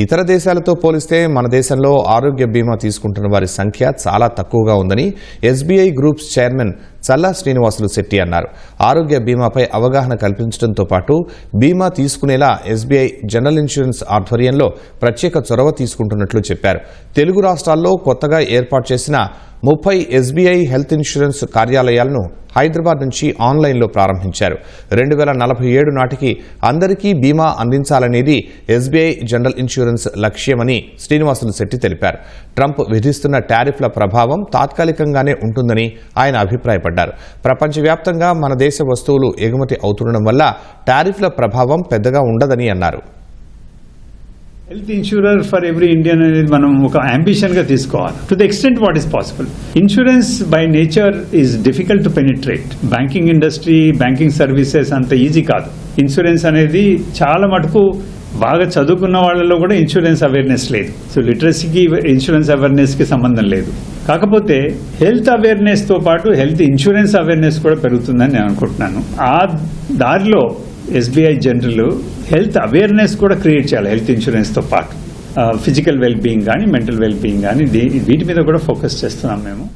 ఇతర దేశాలతో పోలిస్తే మన దేశంలో ఆరోగ్య బీమా తీసుకుంటున్న వారి సంఖ్య చాలా తక్కువగా ఉందని SBI groups chairman Challa Srinivasulu Setty అన్నారు. ఆరోగ్య బీమాపై అవగాహన కల్పించడంతో పాటు బీమా తీసుకునేలా ఎస్బీఐ జనరల్ ఇన్సూరెన్స్ ఆధ్వర్యంలో ప్రత్యేక చొరవ తీసుకుంటున్నట్లు చెప్పారు. తెలుగు రాష్ట్రాల్లో కొత్తగా ఏర్పాటు చేసిన ముప్పై ఎస్బీఐ హెల్త్ ఇన్సూరెన్స్ కార్యాలయాలను హైదరాబాద్ నుంచి ఆన్లైన్లో ప్రారంభించారు. రెండు వేల నలభై ఏడు నాటికి అందరికీ బీమా అందించాలనేది ఎస్బీఐ జనరల్ ఇన్సూరెన్స్ లక్ష్యమని శ్రీనివాసులు శెట్టి తెలిపారు. ట్రంప్ విధిస్తున్న టారిఫ్ల ప్రభావం తాత్కాలికంగానే ఉంటుందని ఆయన అభిప్రాయపడ్డారు. ప్రపంచవ్యాప్తంగా మన దేశ వస్తువులు ఎగుమతి అవుతుండడం వల్ల టారిఫ్ల ప్రభావం పెద్దగా ఉండదని అన్నారు. Health insurance for every Indian అనేది మనం ఒక అంబిషన్గా తీసుకోవాలి. To the extent what is possible insurance by nature is difficult to penetrate banking industry banking services అంత ఈజీ కాదు. ఇన్సూరెన్స్ అనేది చాలా మటుకు బాగా చదువుకున్న వాళ్ళలో కూడా ఇన్సూరెన్స్ అవేర్నెస్ లేదు. సో లిటరసీకి ఇన్సూరెన్స్ అవేర్నెస్కి సంబంధం లేదు. కాకపోతే హెల్త్ అవేర్నెస్తో పాటు హెల్త్ ఇన్సూరెన్స్ అవేర్నెస్ కూడా పెరుగుతుందని నేను అనుకుంటున్నాను. ఆ దారిలో ఎస్బీఐ జనరల్ హెల్త్ అవేర్నెస్ కూడా క్రియేట్ చేయాలి హెల్త్ ఇన్సూరెన్స్తో పాటు. ఫిజికల్ వెల్ బీయింగ్ కానీ మెంటల్ వెల్బీయింగ్ కానీ వీటి మీద కూడా ఫోకస్ చేస్తున్నాం మేము.